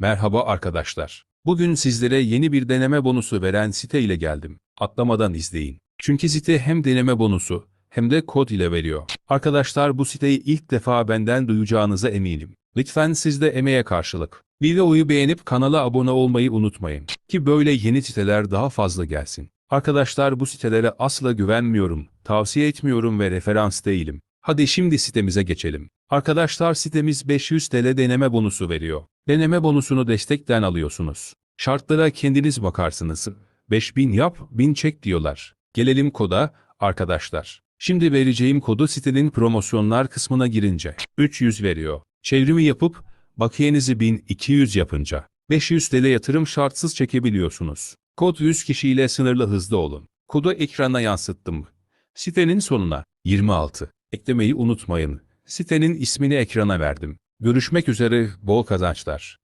Merhaba arkadaşlar. Bugün sizlere yeni bir deneme bonusu veren site ile geldim. Atlamadan izleyin. Çünkü site hem deneme bonusu hem de kod ile veriyor. Arkadaşlar bu siteyi ilk defa benden duyacağınıza eminim. Lütfen siz de emeğe karşılık. Videoyu beğenip kanala abone olmayı unutmayın. Ki böyle yeni siteler daha fazla gelsin. Arkadaşlar bu sitelere asla güvenmiyorum, tavsiye etmiyorum ve referans değilim. Hadi şimdi sitemize geçelim. Arkadaşlar sitemiz 500 TL deneme bonusu veriyor. Deneme bonusunu destekten alıyorsunuz. Şartlara kendiniz bakarsınız. 5000 yap, 1000 çek diyorlar. Gelelim koda, arkadaşlar. Şimdi vereceğim kodu sitenin promosyonlar kısmına girince 300 veriyor. Çevrimi yapıp bakiyenizi 1200 yapınca 500 TL yatırım şartsız çekebiliyorsunuz. Kod 100 kişiyle sınırlı hızlı olun. Kodu ekrana yansıttım. Sitenin sonuna 26 eklemeyi unutmayın. Sitenin ismini ekrana verdim. Görüşmek üzere, bol kazançlar.